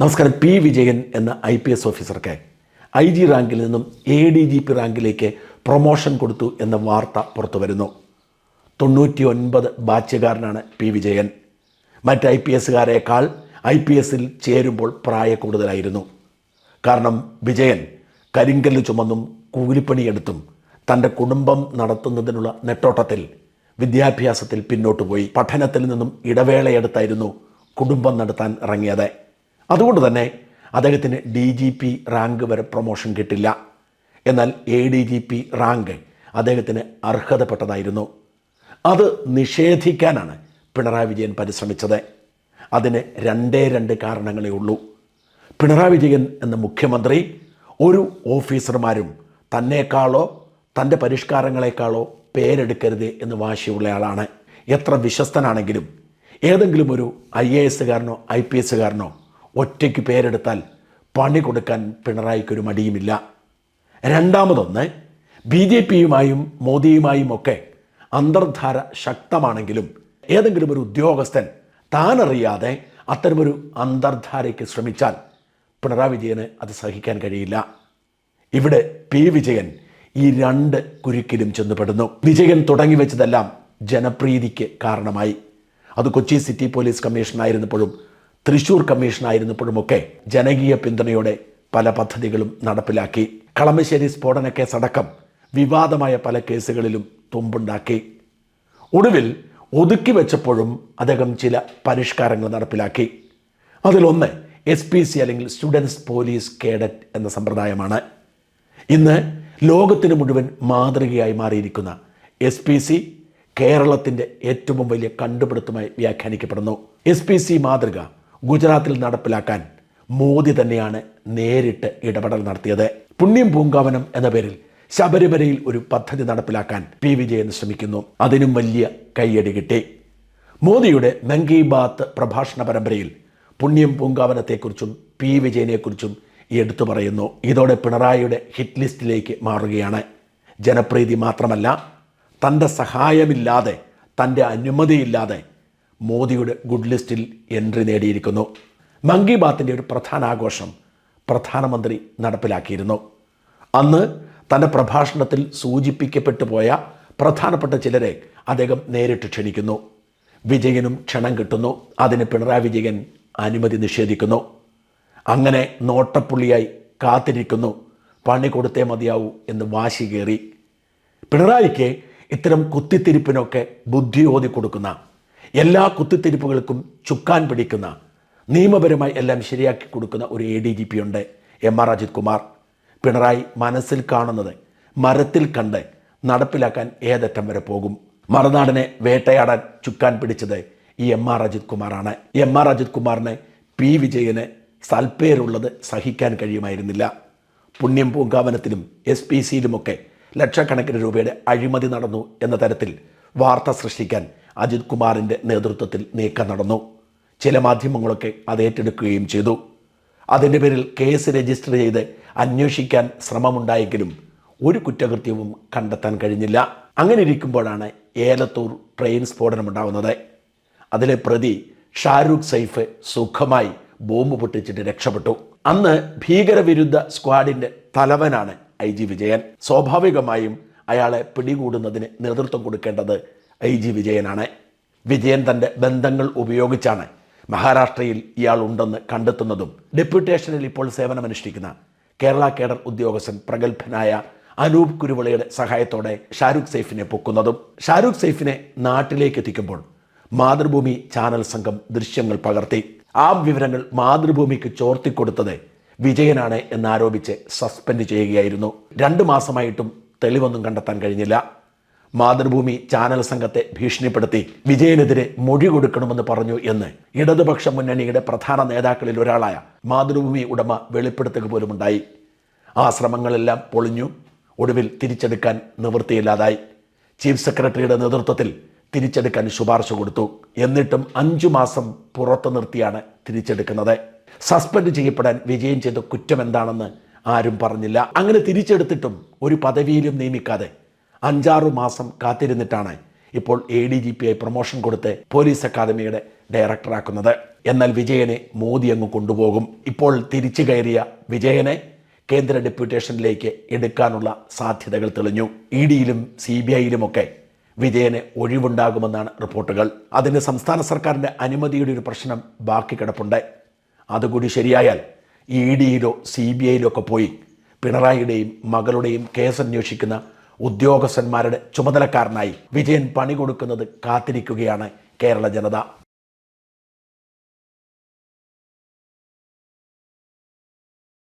നമസ്കാരം. പി വിജയൻ എന്ന I P S ഓഫീസർക്ക് ഐ ജി റാങ്കിൽ നിന്നും എ ഡി ജി പി റാങ്കിലേക്ക് പ്രൊമോഷൻ കൊടുത്തു എന്ന വാർത്ത പുറത്തു വരുന്നു. തൊണ്ണൂറ്റി ഒൻപത് ബാച്ചുകാരനാണ് പി വിജയൻ. മറ്റ് ഐ പി എസ്സുകാരേക്കാൾ ഐ പി എസിൽ ചേരുമ്പോൾ പ്രായ കൂടുതലായിരുന്നു. കാരണം വിജയൻ കരിങ്കല്ല് ചുമന്നും കൂലിപ്പണിയെടുത്തും തന്റെ കുടുംബം നടത്തുന്നതിനുള്ള നെട്ടോട്ടത്തിൽ വിദ്യാഭ്യാസത്തിൽ പിന്നോട്ട് പോയി. പഠനത്തിൽ നിന്നും ഇടവേളയെടുത്തായിരുന്നു കുടുംബം നടത്താൻ ഇറങ്ങിയത്. അതുകൊണ്ട് തന്നെ അദ്ദേഹത്തിന് ഡി ജി പി റാങ്ക് വരെ പ്രൊമോഷൻ കിട്ടില്ല. എന്നാൽ A D G P rank അദ്ദേഹത്തിന് അർഹതപ്പെട്ടതായിരുന്നു. അത് നിഷേധിക്കാനാണ് പിണറായി വിജയൻ പരിശ്രമിച്ചത്. അതിന് രണ്ടേ രണ്ട് കാരണങ്ങളേ ഉള്ളൂ. പിണറായി വിജയൻ എന്ന മുഖ്യമന്ത്രി ഒരു ഓഫീസർമാരും തന്നേക്കാളോ തന്റെ പരിഷ്കാരങ്ങളെക്കാളോ പേരെടുക്കരുത് എന്ന് വാശിയുള്ള ആളാണ്. എത്ര വിശ്വസ്തനാണെങ്കിലും ഏതെങ്കിലും ഒരു ഐ എ എസുകാരനോ ഐ പി എസുകാരനോ ഒറ്റയ്ക്ക് പേരെടുത്താൽ പണി കൊടുക്കാൻ പിണറായിക്ക് ഒരു മടിയുമില്ല. രണ്ടാമതൊന്ന് ബി ജെ പിയുമായും മോദിയുമായും ഒക്കെ അന്തർധാര ശക്തമാണെങ്കിലും ഏതെങ്കിലും ഒരു ഉദ്യോഗസ്ഥൻ താനറിയാതെ അത്തരമൊരു അന്തർധാരയ്ക്ക് ശ്രമിച്ചാൽ പിണറായി വിജയന് അത് സഹിക്കാൻ കഴിയില്ല. ഇവിടെ പി വിജയൻ ഈ രണ്ട് കുരുക്കിലും ചെന്നുപെടുന്നു. വിജയൻ തുടങ്ങി വെച്ചതെല്ലാം ജനപ്രീതിക്ക് കാരണമായി. അത് കൊച്ചി സിറ്റി പോലീസ് കമ്മീഷനായിരുന്നപ്പോഴും തൃശൂർ കമ്മീഷനായിരുന്നപ്പോഴുമൊക്കെ ജനകീയ പിന്തുണയോടെ പല പദ്ധതികളും നടപ്പിലാക്കി. കളമശ്ശേരി സ്ഫോടന കേസടക്കം വിവാദമായ പല കേസുകളിലും തുമ്പുണ്ടാക്കി. ഒടുവിൽ ഒതുക്കി വെച്ചപ്പോഴും അദ്ദേഹം ചില പരിഷ്കാരങ്ങൾ നടപ്പിലാക്കി. അതിലൊന്ന് എസ് പി സി അല്ലെങ്കിൽ സ്റ്റുഡൻസ് പോലീസ് കേഡറ്റ് എന്ന സമ്പ്രദായമാണ്. ഇന്ന് ലോകത്തിന് മുഴുവൻ മാതൃകയായി മാറിയിരിക്കുന്ന എസ് പി സി കേരളത്തിന്റെ ഏറ്റവും വലിയ കണ്ടുപിടുത്തമായി വ്യാഖ്യാനിക്കപ്പെടുന്നു. എസ് പി സി മാതൃക ഗുജറാത്തിൽ നടപ്പിലാക്കാൻ മോദി തന്നെയാണ് നേരിട്ട് ഇടപെടൽ നടത്തിയത്. പുണ്യം പൂങ്കാവനം എന്ന പേരിൽ ശബരിമലയിൽ ഒരു പദ്ധതി നടപ്പിലാക്കാൻ പി വിജയൻ ശ്രമിക്കുന്നു. അതിനും വലിയ കയ്യടി കിട്ടി. മോദിയുടെ മൻ ബാത്ത് പ്രഭാഷണ പരമ്പരയിൽ പുണ്യം പൂങ്കാവനത്തെക്കുറിച്ചും പി വിജയനെക്കുറിച്ചും എടുത്തു പറയുന്നു. ഇതോടെ പിണറായിയുടെ ഹിറ്റ് ലിസ്റ്റിലേക്ക് മാറുകയാണ്. ജനപ്രീതി മാത്രമല്ല തന്റെ സഹായമില്ലാതെ തന്റെ അനുമതിയില്ലാതെ മോദിയുടെ ഗുഡ് ലിസ്റ്റിൽ എൻട്രി നേടിയിരിക്കുന്നു. മങ്കി ബാത്തിന്റെ ഒരു പ്രധാന ആഘോഷം പ്രധാനമന്ത്രി നടപ്പിലാക്കിയിരുന്നു. അന്ന് തന്റെ പ്രഭാഷണത്തിൽ സൂചിപ്പിക്കപ്പെട്ടു പോയ പ്രധാനപ്പെട്ട ചിലരെ അദ്ദേഹം നേരിട്ട് ക്ഷണിക്കുന്നു. വിജയനും ക്ഷണം കിട്ടുന്നു. അതിന് പിണറായി വിജയൻ അനുമതി നിഷേധിക്കുന്നു. അങ്ങനെ നോട്ടപ്പുള്ളിയായി കാത്തിരിക്കുന്നു. പണി കൊടുത്തേ മതിയാവൂ എന്ന് വാശി കയറി. പിണറായിക്ക് ഇത്തരം കുത്തിത്തിരിപ്പിനൊക്കെ ബുദ്ധി ഓതി കൊടുക്കുന്ന എല്ലാ കുത്തിത്തിരിപ്പുകൾക്കും ചുക്കാൻ പിടിക്കുന്ന നിയമപരമായി എല്ലാം ശരിയാക്കി കൊടുക്കുന്ന ഒരു എ ഡി ജി പി ഉണ്ട്. M R Ajith Kumar. Pinarayi മനസ്സിൽ കാണുന്നത് മരത്തിൽ കണ്ട് നടപ്പിലാക്കാൻ ഏതറ്റം വരെ പോകും. മറുനാടിനെ വേട്ടയാടാൻ ചുക്കാൻ പിടിച്ചത് ഈ എം ആർ അജിത് കുമാറാണ്. എം ആർ അജിത് കുമാറിന് പി വിജയന് സൽപ്പേരുള്ളത് സഹിക്കാൻ കഴിയുമായിരുന്നില്ല. പുണ്യം പൂങ്കാവനത്തിലും എസ് പി സിയിലുമൊക്കെ ലക്ഷക്കണക്കിന് രൂപയുടെ അഴിമതി നടന്നു എന്ന തരത്തിൽ വാർത്ത സൃഷ്ടിക്കാൻ അജിത് കുമാറിന്റെ നേതൃത്വത്തിൽ നീക്കം നടന്നു. ചില മാധ്യമങ്ങളൊക്കെ അത് ഏറ്റെടുക്കുകയും ചെയ്തു. അതിന്റെ പേരിൽ കേസ് രജിസ്റ്റർ ചെയ്ത് അന്വേഷിക്കാൻ ശ്രമമുണ്ടായെങ്കിലും ഒരു കുറ്റകൃത്യവും കണ്ടെത്താൻ കഴിഞ്ഞില്ല. അങ്ങനെ ഇരിക്കുമ്പോഴാണ് ഏലത്തൂർ ട്രെയിൻ സ്ഫോടനമുണ്ടാകുന്നത് അതിലെ പ്രതി ഷാരൂഖ് സൈഫ് സുഖമായി ബോംബ് പൊട്ടിച്ചിട്ട് രക്ഷപ്പെട്ടു. അന്ന് ഭീകരവിരുദ്ധ സ്ക്വാഡിന്റെ തലവനാണ് ഐ ജി വിജയൻ. സ്വാഭാവികമായും അയാളെ പിടികൂടുന്നതിന് നേതൃത്വം കൊടുക്കേണ്ടത് ഐ ജി വിജയനാണ്. വിജയൻ തന്റെ ബന്ധങ്ങൾ ഉപയോഗിച്ചാണ് മഹാരാഷ്ട്രയിൽ ഇയാൾ ഉണ്ടെന്ന് കണ്ടെത്തുന്നതും ഡെപ്യൂട്ടേഷനിൽ ഇപ്പോൾ സേവനമനുഷ്ഠിക്കുന്ന കേരള കേഡർ ഉദ്യോഗസ്ഥൻ പ്രഗത്ഭനായ അനൂപ് കുരുവിളയുടെ സഹായത്തോടെ ഷാരൂഖ് സൈഫിനെ പൊക്കുന്നതും ഷാരൂഖ് സൈഫിനെ നാട്ടിലേക്ക് എത്തിക്കുമ്പോൾ മാതൃഭൂമി ചാനൽ സംഘം ദൃശ്യങ്ങൾ പകർത്തി. ആ വിവരങ്ങൾ മാതൃഭൂമിക്ക് ചോർത്തിക്കൊടുത്തത് വിജയനാണ് എന്നാരോപിച്ച് സസ്പെൻഡ് ചെയ്യുകയായിരുന്നു. രണ്ട് മാസമായിട്ടും തെളിവൊന്നും കണ്ടെത്താൻ കഴിഞ്ഞില്ല. മാതൃഭൂമി ചാനൽ സംഘത്തെ ഭീഷണിപ്പെടുത്തി വിജയനെതിരെ മൊഴി കൊടുക്കണമെന്ന് പറഞ്ഞു എന്ന് ഇടതുപക്ഷ മുന്നണിയുടെ പ്രധാന നേതാക്കളിൽ ഒരാളായ മാതൃഭൂമി ഉടമ വെളിപ്പെടുത്തുക പോലുമുണ്ടായി ആ ശ്രമങ്ങളെല്ലാം പൊളിഞ്ഞു ഒടുവിൽ തിരിച്ചെടുക്കാൻ നിവൃത്തിയില്ലാതായി. ചീഫ് സെക്രട്ടറിയുടെ നേതൃത്വത്തിൽ തിരിച്ചെടുക്കാൻ ശുപാർശ കൊടുത്തു. എന്നിട്ടും അഞ്ചു മാസം പുറത്തു നിർത്തിയാണ് തിരിച്ചെടുക്കുന്നത്. സസ്പെൻഡ് ചെയ്യപ്പെടാൻ വിജയം ചെയ്ത കുറ്റം എന്താണെന്ന് ആരും പറഞ്ഞില്ല. അങ്ങനെ തിരിച്ചെടുത്തിട്ടും ഒരു പദവിയിലും നിയമിക്കാതെ അഞ്ചാറു മാസം കാത്തിരുന്നിട്ടാണ് ഇപ്പോൾ എ ഡി ജി പി ആയി പ്രൊമോഷൻ കൊടുത്ത് പോലീസ് അക്കാദമിയുടെ ഡയറക്ടറാക്കുന്നത് എന്നാൽ വിജയനെ മോദി അങ്ങ് കൊണ്ടുപോകും. ഇപ്പോൾ തിരിച്ചു കയറിയ വിജയനെ കേന്ദ്ര ഡെപ്യൂട്ടേഷനിലേക്ക് എടുക്കാനുള്ള സാധ്യതകൾ തെളിഞ്ഞു. ഇ ഡിയിലും സി ബി ഐയിലുമൊക്കെ വിജയന് ഒഴിവുണ്ടാകുമെന്നാണ് റിപ്പോർട്ടുകൾ. അതിന് സംസ്ഥാന സർക്കാരിന്റെ അനുമതിയുടെ ഒരു പ്രശ്നം ബാക്കി കിടപ്പുണ്ട്. അതുകൂടി ശരിയായാൽ ഇ ഡിയിലോ സി ബി ഐയിലോ ഒക്കെ പോയി പിണറായിയുടെയും മകളുടെയും കേസ് അന്വേഷിക്കുന്ന ഉദ്യോഗസ്ഥന്മാരുടെ ചുമതലക്കാരനായി വിജയൻ പണി കൊടുക്കുന്നത് കാത്തിരിക്കുകയാണ് കേരള ജനത.